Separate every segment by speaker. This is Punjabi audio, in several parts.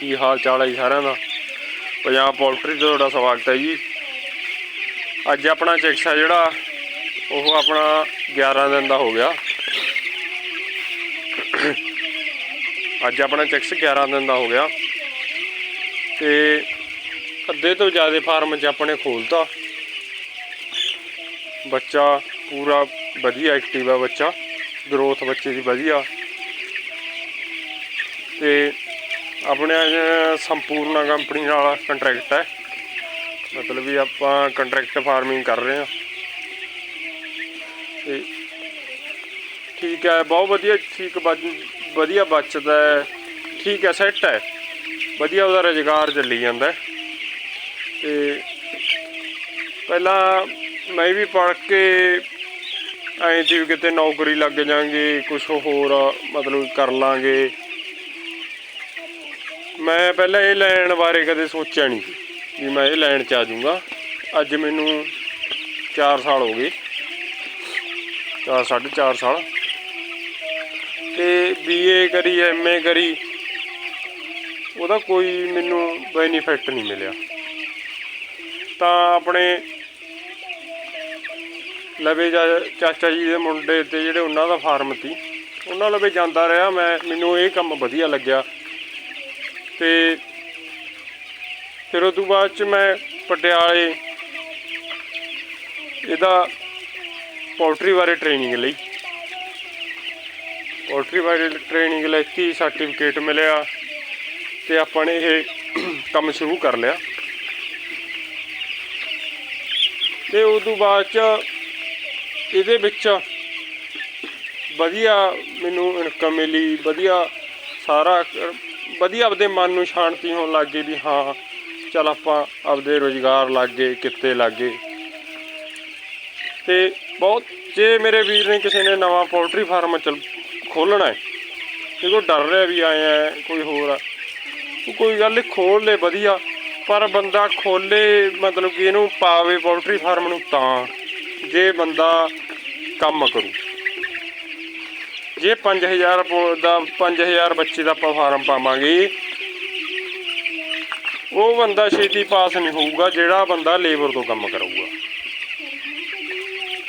Speaker 1: ਕੀ ਹਾਲ ਚਾਲ ਹੈ ਜੀ ਸਾਰਿਆਂ ਦਾ? ਪੰਜਾਬ ਪੋਲਟਰੀ ਤੋਂ ਤੁਹਾਡਾ ਸਵਾਗਤ ਹੈ ਜੀ। ਅੱਜ ਆਪਣਾ ਚਿਕਸ ਹੈ ਜਿਹੜਾ, ਉਹ ਆਪਣਾ 11 ਦਿਨ ਦਾ ਹੋ ਗਿਆ। ਅੱਜ ਆਪਣਾ ਚਿਕਸ 11 ਦਿਨ ਦਾ ਹੋ ਗਿਆ। ਤੇ ਅੱਧੇ ਤੋਂ ਜ਼ਿਆਦਾ ਫਾਰਮ 'ਚ ਆਪਣੇ ਖੋਲਤਾ। ਬੱਚਾ ਪੂਰਾ ਵਧੀਆ ਐਕਟਿਵ ਆ ਬੱਚਾ। ਗਰੋਥ ਬੱਚੇ ਦੀ ਵਧੀਆ। ਤੇ ਆਪਣੇ ਸੰਪੂਰਨਾ ਕੰਪਨੀ ਨਾਲ ਕੰਟਰੈਕਟ ਹੈ। ਮਤਲਬ ਵੀ ਆਪਾਂ ਕੰਟਰੈਕਟ ਫਾਰਮਿੰਗ ਕਰ ਰਹੇ ਹਾਂ। ਤੇ ਠੀਕ ਹੈ, ਬਹੁਤ ਵਧੀਆ, ਠੀਕ ਬਚ- ਵਧੀਆ ਬਚਦਾ ਹੈ। ਠੀਕ ਹੈ ਸੈੱਟ ਹੈ। ਵਧੀਆ ਉਹਦਾ ਰੁਜ਼ਗਾਰ ਚੱਲੀ ਜਾਂਦਾ ਹੈ। ਤੇ ਪਹਿਲਾਂ ਮੈਂ ਵੀ ਪੜ੍ਹ ਕੇ ਐਂ ਸੀ ਵੀ ਕਿਤੇ ਨੌਕਰੀ ਲੱਗ ਜਾਾਂਗੇ ਕੁਝ ਹੋਰ ਮਤਲਬ ਕਰ ਲਾਂਗੇ। ਮੈਂ ਪਹਿਲਾਂ ਇਹ ਲੈਣ ਬਾਰੇ ਕਦੇ ਸੋਚਿਆ ਨਹੀਂ ਸੀ ਵੀ ਮੈਂ ਇਹ ਲੈਣ ਚ ਆ ਜਾਊਂਗਾ। ਅੱਜ ਮੈਨੂੰ 4 ਸਾਲ ਹੋ ਗਏ। 4 4.5 ਸਾਲ। ਤੇ ਬੀਏ ਕਰੀ ਐਮਏ ਕਰੀ, ਉਹਦਾ ਕੋਈ ਮੈਨੂੰ ਬੈਨੀਫਿਟ ਨਹੀਂ ਮਿਲਿਆ। ਤਾਂ ਆਪਣੇ ਲਵੇ ਜਾ- ਚਾਚਾ ਜੀ ਦੇ ਮੁੰਡੇ ਤੇ ਜਿਹੜੇ ਉਹਨਾਂ ਦਾ ਫਾਰਮ ਸੀ, ਉਹਨਾਂ ਲਵੇ ਜਾਂਦਾ ਰਿਹਾ, ਮੈਂ ਮੈਨੂੰ ਇਹ ਕੰਮ ਵਧੀਆ ਲੱਗਿਆ। ਤੇ ਫਿਰ ਉਸ ਤੋਂ ਬਾਅਦ ਚ ਮੈਂ ਪਟਿਆਲੇ ਇਹਦਾ ਪੋਲਟਰੀ ਬਾਰੇ ਟ੍ਰੇਨਿੰਗ ਲਈ। ਪੋਲਟਰੀ ਬਾਰੇ ਟ੍ਰੇਨਿੰਗ ਲੈਤੀ ਸਰਟੀਫਿਕੇਟ ਮਿਲਿਆ ਤੇ ਆਪਾਂ ਨੇ ਇਹ ਕੰਮ ਸ਼ੁਰੂ ਕਰ ਲਿਆ। ਤੇ ਉਸ ਤੋਂ ਬਾਅਦ ਚ ਇਹਦੇ ਵਿੱਚ ਵਧੀਆ ਮੈਨੂੰ ਇਨਕਮ ਮਿਲੀ, ਵਧੀਆ ਸਾਰਾ ਵਧੀਆ ਆਪਦੇ ਮਨ ਨੂੰ ਸ਼ਾਂਤੀ ਹੋਣ ਲੱਗ ਗਈ ਵੀ ਹਾਂ, ਚਲ ਆਪਾਂ ਆਪਦੇ ਰੋਜ਼ਗਾਰ ਲੱਗ ਗਏ ਕਿੱਤੇ ਲੱਗ। ਗਏ ਤੇ ਬਹੁਤ, ਜੇ ਮੇਰੇ ਵੀਰ ਨੇ ਕਿਸੇ ਨੇ ਨਵਾਂ ਪੋਲਟਰੀ ਫਾਰਮ ਚਲ ਖੋਲਣਾ ਹੈ ਜੇ ਕੋਈ ਡਰ ਰਿਹਾ ਵੀ ਆਏ ਆ ਕੋਈ ਹੋਰ ਆ ਕੋਈ ਗੱਲ ਨਹੀਂ ਖੋਲ ਲੈ ਵਧੀਆ, ਪਰ ਬੰਦਾ ਖੋਲੇ ਮਤਲਬ ਕਿ ਇਹਨੂੰ ਪਾਵੇ ਪੋਲਟਰੀ ਫਾਰਮ ਨੂੰ ਤਾਂ, ਜੇ ਬੰਦਾ ਕੰਮ ਕਰੂ। ਜੇ 5000 ਪੋ- ਦਾ 5000 ਬੱਚੇ ਦਾ ਆਪਾਂ ਫਾਰਮ ਪਾਵਾਂਗੇ, ਉਹ ਬੰਦਾ ਛੇਤੀ ਪਾਸ ਨਹੀਂ ਹੋਊਗਾ, ਜਿਹੜਾ ਬੰਦਾ ਲੇਬਰ ਤੋਂ ਕੰਮ ਕਰਾਊਗਾ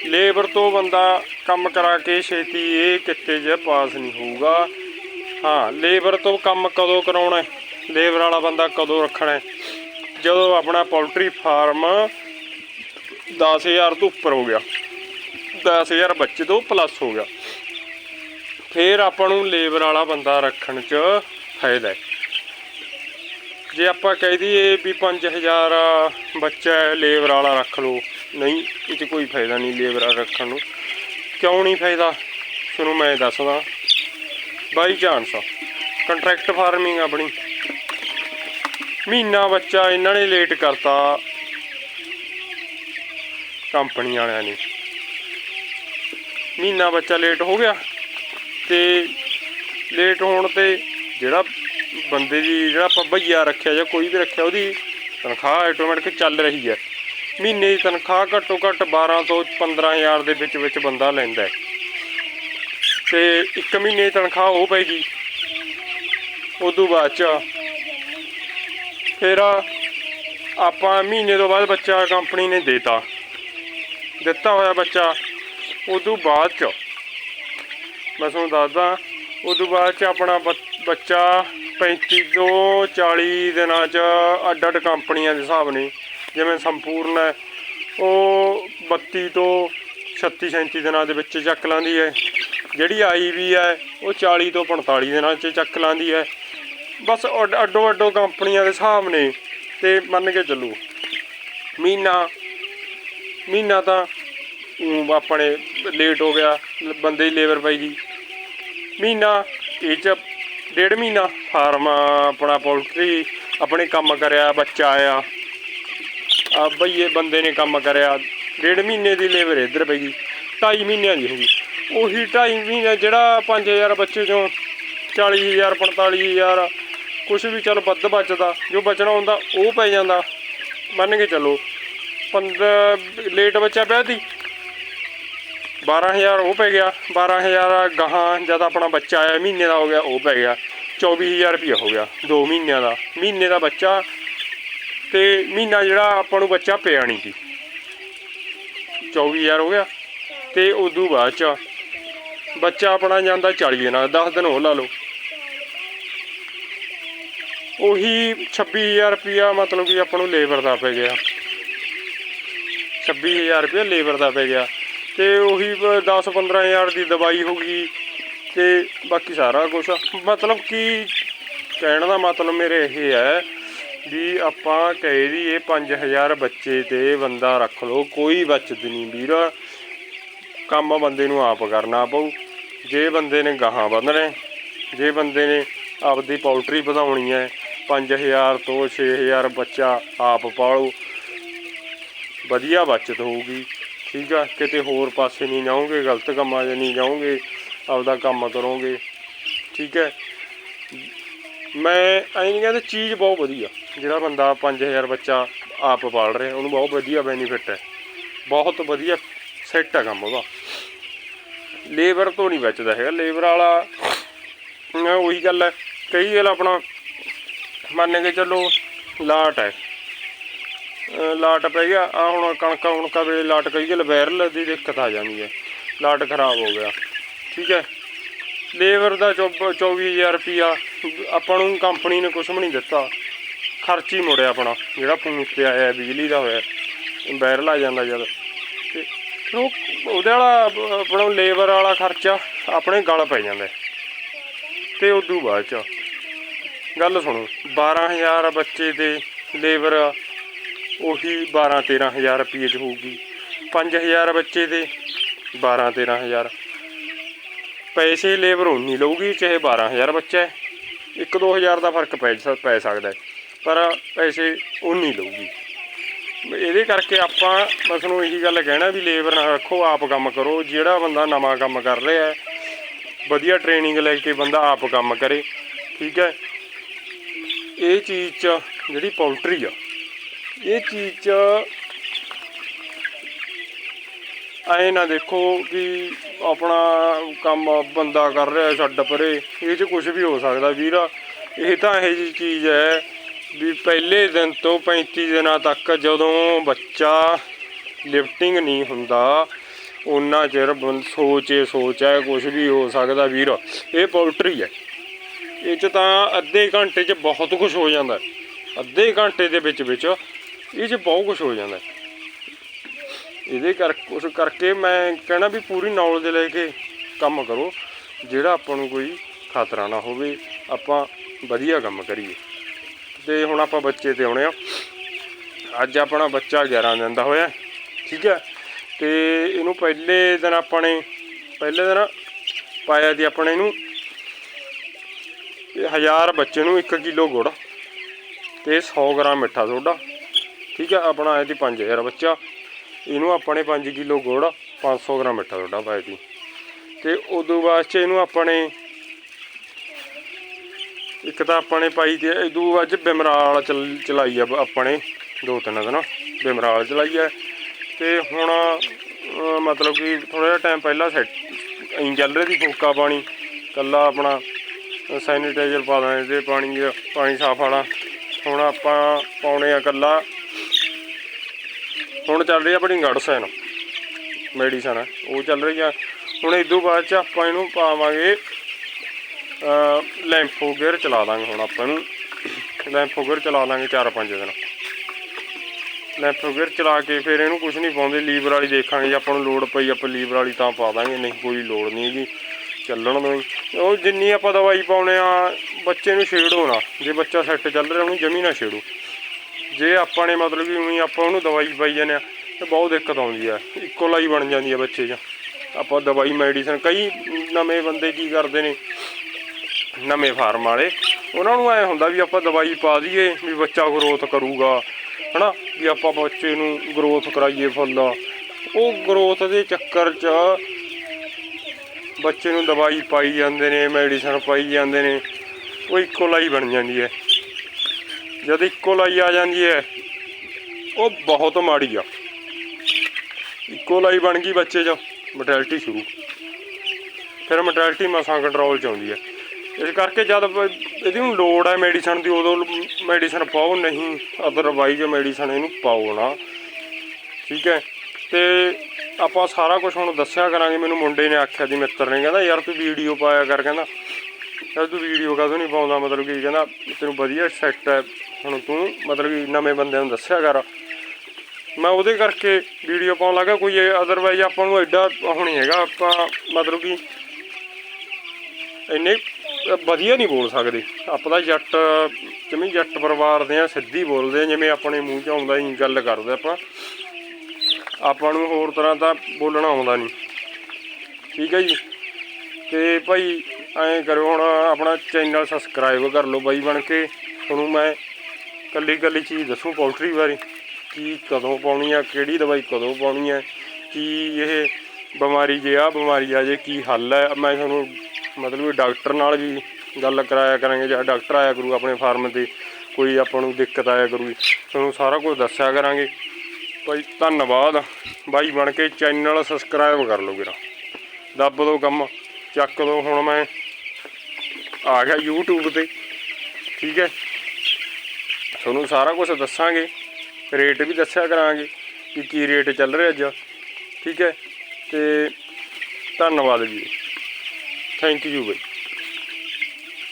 Speaker 1: ਲੇਬਰ ਤੋਂ ਬੰਦਾ ਕੰਮ ਕਰਾ ਕੇ ਛੇਤੀ ਇਹ ਕਿੱਤੇ 'ਚ ਪਾਸ ਨਹੀਂ ਹੋਊਗਾ। ਹਾਂ, ਲੇਬਰ ਤੋਂ ਕੰਮ ਕਦੋਂ ਕਰਾਉਣਾ ਲੇਬਰ ਵਾਲਾ ਬੰਦਾ ਕਦੋਂ ਰੱਖਣਾ ਜਦੋਂ ਆਪਣਾ ਪੋਲਟਰੀ ਫਾਰਮ 10000 ਤੋਂ ਉੱਪਰ ਹੋ ਗਿਆ 10000 ਬੱਚੇ ਤੋਂ ਪਲੱਸ ਹੋ ਗਿਆ। ਫਿਰ ਆਪਾਂ ਨੂੰ ਲੇਬਰ ਵਾਲਾ ਬੰਦਾ ਰੱਖਣ 'ਚ ਫਾਇਦਾ ਹੈ। ਜੇ ਆਪਾਂ ਕਹਿ ਦਈਏ ਵੀ 5000 ਬੱਚਾ ਲੇਬਰ ਵਾਲਾ ਰੱਖ ਲਓ। ਨਹੀਂ, ਇਹ 'ਚ ਕੋਈ ਫਾਇਦਾ ਨਹੀਂ ਲੇਬਰ ਵਾਲਾ ਰੱਖਣ ਨੂੰ। ਕਿਉਂ ਨਹੀਂ ਫਾਇਦਾ? ਤੁਹਾਨੂੰ ਮੈਂ ਦੱਸਦਾ। ਬਾਈ ਚਾਂਸ ਕੰਟਰੈਕਟ ਫਾਰਮਿੰਗ ਆਪਣੀ। ਮਹੀਨਾ ਬੱਚਾ ਇਹਨਾਂ ਨੇ ਲੇਟ ਕਰਤਾ। ਕੰਪਨੀ ਵਾਲਿਆਂ ਨੇ। ਮਹੀਨਾ ਬੱਚਾ ਲੇਟ ਹੋ ਗਿਆ। ਤੇ ਲੇਟ ਹੋਣ ਤੇ ਜਿਹੜਾ ਬੰਦੇ ਦੀ ਜਿਹੜਾ ਆਪਾਂ ਭਈਆ ਰੱਖਿਆ ਜਾਂ ਕੋਈ ਵੀ ਰੱਖਿਆ, ਉਹਦੀ ਤਨਖਾਹ ਆਟੋਮੈਟਿਕ ਚੱਲ ਰਹੀ ਹੈ। ਮਹੀਨੇ ਦੀ ਤਨਖਾਹ ਘੱਟੋ ਘੱਟ 12 ਤੋਂ 15000 ਦੇ ਵਿੱਚ ਵਿੱਚ ਬੰਦਾ ਲੈਂਦਾ ਹੈ। ਤੇ ਇੱਕ ਮਹੀਨੇ ਦੀ ਤਨਖਾਹ ਉਹ ਪੈਗੀ ਉਦੋਂ ਬਾਅਦ ਚ ਫਿਰ ਆਪਾਂ ਮਹੀਨੇ ਤੋਂ ਬਾਅਦ ਬੱਚਾ ਕੰਪਨੀ ਨੇ ਦੇਤਾ। ਦਿੱਤਾ ਹੋਇਆ ਬੱਚਾ। ਉਦੋਂ ਬਾਅਦ ਚ ਮੈਂ ਤੁਹਾਨੂੰ ਦੱਸਦਾ ਉਦੋਂ ਬਾਅਦ ਚ ਆਪਣਾ ਬੱਚ- ਬੱਚਾ 35 ਤੋਂ 40 ਦਿਨਾਂ ਚ ਅੱਡ ਅੱਡ ਕੰਪਨੀਆਂ ਦੇ ਹਿਸਾਬ ਨੇ ਜਿਵੇਂ ਸੰਪੂਰਨ ਹੈ, ਉਹ 32 ਤੋਂ 36 37 ਦਿਨਾਂ ਦੇ ਵਿੱਚ ਚੱਕ ਲਾਂਦੀ ਹੈ। ਜਿਹੜੀ ਆਈ ਵੀ ਹੈ, ਉਹ 40 ਤੋਂ 45 ਦਿਨਾਂ ਚ ਚੱਕ ਲਾਂਦੀ ਹੈ। ਬਸ ਅੱਡ- ਅੱਡੋ ਅੱਡੋ ਕੰਪਨੀਆਂ ਦੇ ਹਿਸਾਬ ਨੇ ਤੇ ਮੰਨ ਕੇ ਚੱਲੋ, ਮਹੀਨਾ ਮਹੀਨਾ ਤਾਂ ਆਪਣੇ ਲੇਟ ਹੋ ਗਿਆ, ਬੰਦੇ ਦੀ ਲੇਬਰ ਪਾਈ ਗਈ। ਮਹੀਨਾ, ਇਹ ਚ ਡੇਢ ਮਹੀਨਾ ਫਾਰਮ ਆਪਣਾ ਪੋਲਟਰੀ ਆਪਣੇ ਕੰਮ ਕਰਿਆ, ਬੱਚਾ ਆਇਆ। ਆ ਬਈਏ ਬੰਦੇ ਨੇ ਕੰਮ ਕਰਿਆ, ਡੇਢ ਮਹੀਨੇ ਦੀ ਲੇਬਰ ਇੱਧਰ ਪਈ ਗਈ, ਢਾਈ ਮਹੀਨਿਆਂ ਦੀ ਹੋ ਗਈ। ਉਹੀ ਢਾਈ ਮਹੀਨੇ ਜਿਹੜਾ 5000 ਬੱਚੇ ਚੋਂ 40000 45000 ਕੁਝ ਵੀ ਚੱਲ ਵੱਧ ਬਚਦਾ, ਜੋ ਬਚਣਾ ਹੁੰਦਾ ਉਹ ਪੈ ਜਾਂਦਾ। ਮੰਨ ਕੇ ਚੱਲੋ 15 ਲੇਟ ਬੱਚਾ ਪਿਆ ਤੀ 12000 ਉਹ ਪੈ ਗਿਆ 12000 ਗਾਹਾਂ ਜਦ ਆਪਣਾ ਬੱਚਾ ਆਇਆ, ਮਹੀਨੇ ਦਾ ਹੋ ਗਿਆ, ਉਹ ਪੈ ਗਿਆ। 24000 ਰੁਪਇਆ ਹੋ ਗਿਆ 2 ਮਹੀਨਿਆਂ ਦਾ। ਮਹੀਨੇ ਦਾ ਬੱਚਾ ਤੇ ਮਹੀਨਾ ਜਿਹੜਾ ਆਪਾਂ ਨੂੰ ਬੱਚਾ ਪਿਆ ਨਹੀਂ ਸੀ। 24000 ਹੋ ਗਿਆ ਤੇ ਉਦੋਂ ਬਾਅਦ ਚ ਬੱਚਾ ਆਪਣਾ ਜਾਂਦਾ 40 ਦਿਨਾਂ 10 ਦਿਨ ਹੋ ਲਾ ਲਓ। ਉਹੀ 26000 ਰੁਪਇਆ ਮਤਲਬ ਕਿ ਆਪਾਂ ਨੂੰ ਲੇਬਰ ਦਾ ਪੈ ਗਿਆ। 26000 ਰੁਪਇਆ ਲੇਬਰ ਦਾ ਪੈ ਗਿਆ। ਤੇ ਉਹੀ 10 15000 ਦੀ ਦਵਾਈ ਹੋ ਗਈ ਤੇ ਬਾਕੀ ਸਾਰਾ ਕੁਝ ਮਤਲਬ ਕਿ ਕਹਿਣ ਦਾ ਮਤਲਬ ਮੇਰੇ ਇਹ ਹੈ ਵੀ ਆਪਾਂ ਕਹੇ ਦੀ ਇਹ 5000 ਬੱਚੇ ਤੇ ਬੰਦਾ ਰੱਖ ਲਓ, ਕੋਈ ਬਚਤ ਨਹੀਂ ਵੀਰ। ਕੰਮ ਬੰਦੇ ਨੂੰ ਆਪ ਕਰਨਾ ਪਊ। ਜੇ ਬੰਦੇ ਨੇ ਗਾਹਾਂ ਵਧਣਾ ਜੇ ਬੰਦੇ ਨੇ ਆਪਦੀ ਪੋਲਟਰੀ ਵਧਾਉਣੀ ਹੈ 5000 ਤੋਂ 6000 ਬੱਚਾ ਆਪ ਪਾਲੋ। ਵਧੀਆ ਬਚਤ ਹੋਊਗੀ। ਠੀਕ ਆ, ਕਿਤੇ ਹੋਰ ਪਾਸੇ ਨਹੀਂ ਜਾਓਗੇ, ਗਲਤ ਕੰਮਾਂ 'ਚ ਨਹੀਂ ਜਾਓਗੇ, ਆਪਦਾ ਕੰਮ ਕਰੋਗੇ। ਠੀਕ ਹੈ। ਮੈਂ ਐਂ ਨਹੀਂ ਕਹਿੰਦਾ ਚੀਜ਼ ਬਹੁਤ ਵਧੀਆ, ਜਿਹੜਾ ਬੰਦਾ 5000 ਬੱਚਾ ਆਪ ਪਾਲ ਰਿਹਾ, ਉਹਨੂੰ ਬਹੁਤ ਵਧੀਆ ਬੈਨੀਫਿਟ ਹੈ। ਬਹੁਤ ਵਧੀਆ ਸੈੱਟ ਹੈ ਕੰਮ ਉਹਦਾ। ਲੇਬਰ ਤੋਂ ਨਹੀਂ ਬਚਦਾ ਹੈਗਾ, ਲੇਬਰ ਵਾਲਾ ਉਹੀ ਗੱਲ ਹੈ, ਕਈ ਗੱਲ ਆਪਣਾ ਮੰਨ ਕੇ ਚੱਲੋ, ਲਾਟ ਹੈ। ਲਾਟ ਪੈ ਗਿਆ। ਆ ਹੁਣ ਕਣਕਾਂ ਉਣਕਾਂ ਵੇਲੇ ਲਾਟ ਕਈ ਗੱਲ ਵਾਇਰਲ ਦੀ ਦਿੱਕਤ ਆ ਜਾਂਦੀ ਹੈ। ਲਾਟ ਖਰਾਬ ਹੋ ਗਿਆ। ਠੀਕ ਹੈ। ਲੇਬਰ ਦਾ 24000 ਰੁਪਿਆ ਆਪਾਂ ਨੂੰ ਕੰਪਨੀ ਨੇ ਕੁਝ ਵੀ ਨਹੀਂ ਦਿੱਤਾ। ਖਰਚ ਹੀ ਮੁੜਿਆ ਆਪਣਾ। ਜਿਹੜਾ ਫੋਨ ਤੇ ਆਇਆ, ਬਿਜਲੀ ਦਾ ਹੋਇਆ ਵਾਇਰਲ ਆ ਜਾਂਦਾ ਜਦ। ਤੇ ਫਿਰ ਉਹ, ਉਹਦੇ ਵਾਲਾ, ਆਪਣਾ ਲੇਬਰ ਵਾਲਾ ਖਰਚਾ ਆਪਣੇ ਗਲ ਪੈ ਜਾਂਦਾ। ਹੈ। ਤੇ ਉਦੋਂ ਬਾਅਦ ਚ ਗੱਲ ਸੁਣੋ। 12000 ਬੱਚੇ ਦੇ ਲੇਬਰ ਉਹੀ 12 13000 ਰੁਪਏ ਚ ਹੋਊਗੀ। 5000 ਬੱਚੇ ਦੇ 12 13000 ਪੈਸੇ ਲੇਬਰ ਉਨੀ ਲਊਗੀ, ਚਾਹੇ 12000 ਬੱਚਾ ਹੈ। 1-2000 ਦਾ ਫ਼ਰਕ ਪੈ ਸ- ਪੈ ਸਕਦਾ ਪਰ ਪੈਸੇ ਉਨੀ ਲਊਗੀ। ਇਹਦੇ ਕਰਕੇ ਆਪਾਂ ਬਸ ਨੂੰ ਇਹੀ ਗੱਲ ਕਹਿਣਾ ਵੀ ਲੇਬਰ ਨਾ ਰੱਖੋ, ਆਪ ਕੰਮ ਕਰੋ। ਜਿਹੜਾ ਬੰਦਾ ਨਵਾਂ ਕੰਮ ਕਰ ਰਿਹਾ ਹੈ, ਵਧੀਆ ਟ੍ਰੇਨਿੰਗ ਲੈ ਕੇ ਬੰਦਾ ਆਪ ਕੰਮ ਕਰੇ, ਠੀਕ ਹੈ। ਇਹ ਚੀਜ਼ 'ਚ ਜਿਹੜੀ ਪੋਲਟਰੀ ਆ ਇਹ ਚੀਜ਼ 'ਚ ਐ ਨਾ ਦੇਖੋ ਵੀ ਆਪਣਾ ਕੰਮ ਬੰਦਾ ਕਰ ਰਿਹਾ ਛੱਡ ਪਰੇ, ਇਹ 'ਚ ਕੁਝ ਵੀ ਹੋ ਸਕਦਾ ਵੀਰ। ਇਹ ਤਾਂ ਇਹੋ ਜਿਹੀ ਚੀਜ਼ ਹੈ ਵੀ ਪਹਿਲੇ ਦਿਨ ਤੋਂ 35 ਦਿਨਾਂ ਤੱਕ ਜਦੋਂ ਬੱਚਾ ਲਿਫਟਿੰਗ ਨਹੀਂ ਹੁੰਦਾ ਉਹਨਾਂ ਚਿਰ ਬੰ- ਸੋਚੇ ਸੋਚ ਹੈ ਕੁਝ ਵੀ ਹੋ ਸਕਦਾ ਵੀਰ। ਇਹ ਪੋਲਟਰੀ ਹੈ। ਇਹ 'ਚ ਤਾਂ ਅੱਧੇ ਘੰਟੇ 'ਚ ਬਹੁਤ ਕੁਝ ਹੋ ਜਾਂਦਾ ਅੱਧੇ ਘੰਟੇ ਦੇ ਵਿੱਚ ਵਿੱਚ ਇਹ 'ਚ ਬਹੁਤ ਕੁਝ ਹੋ ਜਾਂਦਾ। ਇਹਦੇ ਕਰ, ਉਸ ਕਰਕੇ ਮੈਂ ਕਹਿਣਾ ਵੀ ਪੂਰੀ ਨੌਲੇਜ ਲੈ ਕੇ ਕੰਮ ਕਰੋ। ਜਿਹੜਾ ਆਪਾਂ ਨੂੰ ਕੋਈ ਖਤਰਾ ਨਾ ਹੋਵੇ, ਆਪਾਂ ਵਧੀਆ ਕੰਮ ਕਰੀਏ। ਤੇ ਹੁਣ ਆਪਾਂ ਬੱਚੇ ਤੇ ਆਉਣੇ ਆ। ਅੱਜ ਆਪਣਾ ਬੱਚਾ 11 ਦਿਨ ਦਾ ਹੋਇਆ, ਠੀਕ ਹੈ। ਤੇ ਇਹਨੂੰ ਪਹਿਲੇ ਦਿਨ ਆਪਾਂ ਨੇ ਪਹਿਲੇ ਦਿਨ ਪਾਇਆ ਦੀ ਆਪਣੇ ਇਹਨੂੰ ਇਹ ਹਜ਼ਾਰ ਬੱਚੇ ਨੂੰ 1 ਕਿਲੋ ਗੁੜ ਤੇ 100 ਗ੍ਰਾਮ ਮਿੱਠਾ ਸੋਡਾ। ਠੀਕ ਹੈ, ਆਪਣਾ ਆਇਆ ਸੀ 5000 ਬੱਚਾ। ਇਹਨੂੰ ਆਪਾਂ ਨੇ 5 ਕਿਲੋ ਗੁੜ 500 ਗ੍ਰਾਮ ਮਿੱਠਾ ਸੋਡਾ ਪਾਇਆ ਸੀ ਤੇ ਉਦੋਂ ਬਾਅਦ ਚ ਇਹਨੂੰ ਆਪਾਂ ਨੇ ਇੱਕ ਤਾਂ ਆਪਾਂ ਨੇ ਪਾਈ ਤੇ ਇਦੋਂ ਬਾਅਦ ਚ ਬਿਮਰਾਲ ਚਲ- ਚਲਾਈ ਆ ਆਪਾਂ ਨੇ ਦੋ ਤਿੰਨ ਦਿਨ। ਬਿਮਰਾਲ ਚਲਾਈ ਆ। ਤੇ ਹੁਣ ਮਤਲਬ ਕਿ ਥੋੜਾ ਜਿਹਾ ਟਾਈਮ ਪਹਿਲਾਂ ਸੈਟ ਐਂ ਚੱਲ ਰਹੀ ਸੀ ਫੁਲਕਾ ਪਾਣੀ। ਕੱਲਾ ਆਪਣਾ ਸੈਨੀਟਾਈਜ਼ਰ ਪਾ ਦਾਂ ਇਹਦੇ ਪਾਣੀ ਪਾਣੀ ਸਾਫ਼ ਵਾਲਾ। ਹੁਣ ਆਪਾਂ ਪਾਉਣੇ ਆ ਕੱਲਾ ਹੁਣ ਚੱਲ ਰਹੀ ਆ ਆਪਣੀ ਗੜਸੈਨ ਮੈਡੀਸਨ ਉਹ ਚੱਲ ਰਹੀ ਆ। ਹੁਣ ਇਦੋਂ ਬਾਅਦ ਚ ਆਪਾਂ ਇਹਨੂੰ ਪਾਵਾਂਗੇ ਲੈਂਫੋ ਗੇਅਰ ਚਲਾ ਦਾਂਗੇ ਹੁਣ ਆਪਾਂ ਨੂੰ ਲੈਂਫੋਗੇਅਰ ਚਲਾ ਦਾਂਗੇ 4-5 ਦਿਨ। ਲੈਂਫੋ ਗੇਅਰ ਚਲਾ ਕੇ ਫਿਰ ਇਹਨੂੰ ਕੁਝ ਨਹੀਂ ਪਾਉਂਦੇ, ਲੀਵਰ ਵਾਲੀ ਦੇਖਾਂਗੇ ਜੇ ਆਪਾਂ ਨੂੰ ਲੋੜ ਪਈ, ਆਪਾਂ ਲੀਵਰ ਵਾਲੀ ਤਾਂ ਪਾ ਦਾਂਗੇ, ਨਹੀਂ ਕੋਈ ਲੋੜ ਨਹੀਂ ਹੈਗੀ। ਚੱਲਣ ਦੋ ਉਹ ਜਿੰਨੀ ਆਪਾਂ ਦਵਾਈ ਪਾਉਣੇ ਆ, ਬੱਚੇ ਨੂੰ ਛੇੜੋ ਨਾ। ਜੇ ਬੱਚਾ ਸੈੱਟ ਚੱਲ ਰਿਹਾ, ਉਹਨੂੰ ਜਮੀ ਨਾ ਛੇੜੋ। ਜੇ ਆਪਾਂ ਨੇ ਮਤਲਬ ਵੀ ਉਹੀ ਆਪਾਂ ਉਹਨੂੰ ਦਵਾਈ ਪਾਈ ਜਾਂਦੇ ਆ, ਤੇ ਬਹੁਤ ਦਿੱਕਤ ਆਉਂਦੀ ਆ। ਇੱਕੋ ਲਾਈ ਬਣ ਜਾਂਦੀ ਆ ਬੱਚੇ 'ਚ। ਆਪਾਂ ਦਵਾਈ ਮੈਡੀਸਨ ਕਈ ਨਵੇਂ ਬੰਦੇ ਕੀ ਕਰਦੇ ਨੇ, ਨਵੇਂ ਫਾਰਮ ਵਾਲੇ, ਉਹਨਾਂ ਨੂੰ ਐ ਹੁੰਦਾ ਵੀ ਆਪਾਂ ਦਵਾਈ ਪਾ ਦਈਏ ਵੀ ਬੱਚਾ ਗਰੋਥ ਕਰੂਗਾ, ਹਨਾ? ਵੀ ਆਪਾਂ ਬੱਚੇ ਨੂੰ ਗਰੋਥ ਕਰਾਈਏ ਫੁੱਲ। ਉਹ ਗਰੋਥ ਦੇ ਚੱਕਰ 'ਚ ਬੱਚੇ ਨੂੰ ਦਵਾਈ ਪਾਈ ਜਾਂਦੇ ਨੇ ਮੈਡੀਸਨ ਪਾਈ ਜਾਂਦੇ ਨੇ, ਉਹ ਇੱਕੋ ਲਾਈ ਬਣ ਜਾਂਦੀ ਹੈ। ਜਦ ਇੱਕੋ ਲਾਈ ਆ ਜਾਂਦੀ ਹੈ, ਉਹ ਬਹੁਤ ਮਾੜੀ ਆ। ਇੱਕੋ ਲਾਈ ਬਣ ਗਈ ਬੱਚੇ 'ਚ ਮੋਟੈਲਿਟੀ ਸ਼ੁਰੂ। ਫਿਰ ਮੋਟੈਲਿਟੀ ਮਸਾਂ ਕੰਟਰੋਲ 'ਚ ਆਉਂਦੀ ਹੈ। ਇਸ ਕਰਕੇ ਜਦ ਇਹਦੀ ਨੂੰ ਲੋੜ ਹੈ ਮੈਡੀਸਨ ਦੀ, ਉਦੋਂ ਮੈਡੀਸਨ ਪਾਓ, ਨਹੀਂ ਅਦਰਵਾਈਜ਼ ਮੈਡੀਸਨ ਇਹਨੂੰ ਪਾਓ ਨਾ। ਠੀਕ ਹੈ? ਤੇ ਆਪਾਂ ਸਾਰਾ ਕੁਝ ਹੁਣ ਦੱਸਿਆ ਕਰਾਂਗੇ, ਮੈਨੂੰ ਮੁੰਡੇ ਨੇ ਆਖਿਆ ਦੀ ਮਿੱਤਰ ਨੇ, ਕਹਿੰਦਾ, ਯਾਰ ਤੂੰ ਵੀਡੀਓ ਪਾਇਆ ਕਰ, ਕਹਿੰਦਾ। ਯਾਰ ਤੂੰ ਵੀਡੀਓ ਕਾਹਦੋਂ ਨਹੀਂ ਪਾਉਂਦਾ? ਮਤਲਬ ਕਿ ਕਹਿੰਦਾ, ਤੈਨੂੰ ਵਧੀਆ ਸੈੱਟ ਹੈ ਹੁਣ ਤੂੰ ਮਤਲਬ ਕਿ ਨਵੇਂ ਬੰਦਿਆਂ ਨੂੰ ਦੱਸਿਆ ਕਰ। ਮੈਂ ਉਹਦੇ ਕਰਕੇ ਵੀਡੀਓ ਪਾਉਣ ਲੱਗਾ, ਕੋਈ ਅਦਰਵਾਈਜ਼ ਆਪਾਂ ਨੂੰ ਐਡਾ ਉਹ ਹੈਗਾ, ਆਪਾਂ ਮਤਲਬ ਕਿ ਇੰਨੇ ਵਧੀਆ ਨਹੀਂ ਬੋਲ ਸਕਦੇ। ਆਪਾਂ ਤਾਂ ਜੱਟ, ਜਿਵੇਂ ਜੱਟ ਪਰਿਵਾਰ ਦੇ ਆ, ਸਿੱਧੀ ਬੋਲਦੇ ਆ, ਜਿਵੇਂ ਆਪਣੇ ਮੂੰਹ 'ਚ ਆਉਂਦਾ ਹੀ ਗੱਲ ਕਰਦੇ ਆਪਾਂ। ਆਪਾਂ ਨੂੰ ਹੋਰ ਤਰ੍ਹਾਂ ਦਾ ਬੋਲਣਾ ਆਉਂਦਾ ਨਹੀਂ। ਠੀਕ ਹੈ ਜੀ? ਤੇ ਭਾਈ, ਐਂ ਕਰੋ ਹੁਣ ਆਪਣਾ ਚੈਨਲ ਸਬਸਕ੍ਰਾਈਬ ਕਰ ਲਓ ਬਾਈ ਬਣ ਕੇ। ਤੁਹਾਨੂੰ ਮੈਂ ਕੱਲੀ ਕੱਲੀ ਚੀਜ਼ ਦੱਸੋ ਪੋਲਟਰੀ ਬਾਰੇ। ਕੀ ਕਦੋਂ ਪਾਉਣੀ ਆ, ਕਿਹੜੀ ਦਵਾਈ ਕਦੋਂ ਪਾਉਣੀ ਆ, ਕੀ ਇਹ ਬਿਮਾਰੀ ਜੇ ਆ ਬਿਮਾਰੀ ਆ ਜੇ ਕੀ ਹੱਲ ਹੈ ਮੈਂ ਤੁਹਾਨੂੰ ਮਤਲਬ ਡਾਕਟਰ ਨਾਲ ਵੀ ਗੱਲ ਕਰਾਇਆ ਕਰਾਂਗੇ ਜਾਂ ਡਾਕਟਰ ਆਇਆ ਕਰੂ ਆਪਣੇ ਫਾਰਮ ਤੇ, ਕੋਈ ਆਪਾਂ ਨੂੰ ਦਿੱਕਤ ਆਇਆ ਕਰੂਗੀ ਤੁਹਾਨੂੰ ਸਾਰਾ ਕੁਝ ਦੱਸਿਆ ਕਰਾਂਗੇ। ਭਾਈ, ਧੰਨਵਾਦ। ਬਾਈ, ਬਣ ਕੇ ਚੈਨਲ ਸਬਸਕ੍ਰਾਈਬ ਕਰ ਲਓ ਵੀਰਾ। ਦੱਬ ਦੋ ਕੰਮ, ਚੱਕ ਦੋ। ਹੁਣ ਮੈਂ ਆ ਗਿਆ YouTube ਤੇ। ਠੀਕ ਹੈ। ਤੁਹਾਨੂੰ ਸਾਰਾ ਕੁਝ ਦੱਸਾਂਗੇ, ਰੇਟ ਵੀ ਦੱਸਿਆ ਕਰਾਂਗੇ ਕਿ ਕੀ ਰੇਟ ਚੱਲ ਰਿਹਾ ਅੱਜ। ਠੀਕ ਹੈ? ਤੇ ਧੰਨਵਾਦ ਜੀ। Thank you bye.